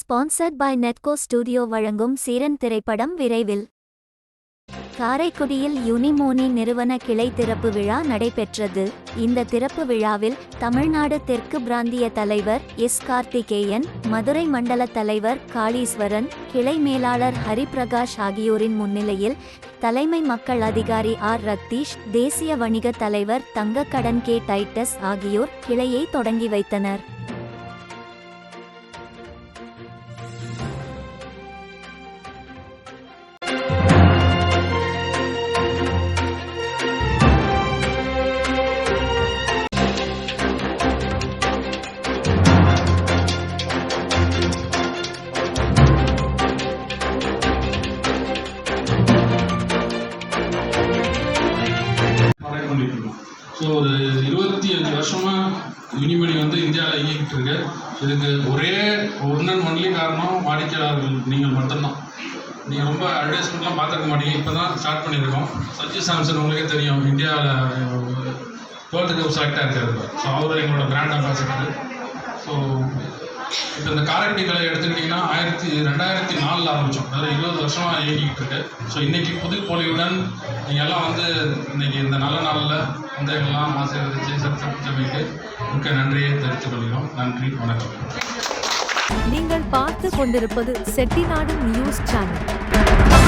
Sponsored by நெட்கோ studio வழங்கும் சீரன் திரைப்படம் விரைவில். காரைக்குடியில் யுனிமோனி நிறுவன கிளை திறப்பு விழா நடைபெற்றது. இந்த திறப்பு விழாவில் தமிழ்நாடு தெற்கு பிராந்திய தலைவர் எஸ் கார்த்திகேயன் மதுரை மண்டல தலைவர் காளீஸ்வரன் கிளை மேலாளர் ஹரிபிரகாஷ் ஆகியோரின் முன்னிலையில் தலைமை மக்கள் அதிகாரி ஆர் ரத்தீஷ் தேசிய வணிக தலைவர் தங்கக்கடன் கே டைட்டஸ் ஆகியோர் கிளையை தொடங்கி வைத்தனர். பண்ணிட்டு இருக்கோம் ஸோ ஒரு இருபத்தி அஞ்சு வருஷமாக யூனிமணி வந்து இந்தியாவில் இயங்கிட்டு இருக்கு. இதுக்கு ஒரே ஒன் அண்ட் ஒன்லி காரணம் வாடிக்கையாளர்கள். நீங்கள் மட்டும்தான். நீங்கள் ரொம்ப அட்வர்டைஸ்மெண்ட்லாம் பார்த்துருக்க மாட்டீங்க. இப்போ தான் ஸ்டார்ட் பண்ணியிருக்கோம் சச்சி சாம்சன் உங்களுக்கே தெரியும். இந்தியாவில் வேர்ல்டு கப் செலக்ட் ஆகிருக்காரு ஸோ அவர் எங்களோட பிராண்ட் அம்பாசிடர் ஸோ இப்போ இந்த காரைக்குடி கலை எடுத்துக்கிட்டிங்கன்னா ஆயிரத்தி ரெண்டாயிரத்தி நாலில் ஆரம்பித்தோம் அதாவது இருபது வருஷமாக இயங்கிக்கிட்டு இருக்கு. ஸோ இன்றைக்கி புது பொலிவுடன் நீங்கள் எல்லாம் வந்து இன்றைக்கி இந்த நல்ல நாளில் வந்து எல்லாம் ஆசீர்வதிச்சு சமைக்கு மிக்க நன்றியை தெரிவித்துக் கொள்கிறோம். நன்றி வணக்கம். நீங்கள் பார்த்து கொண்டிருப்பது செட்டிநாடு நியூஸ் சேனல்.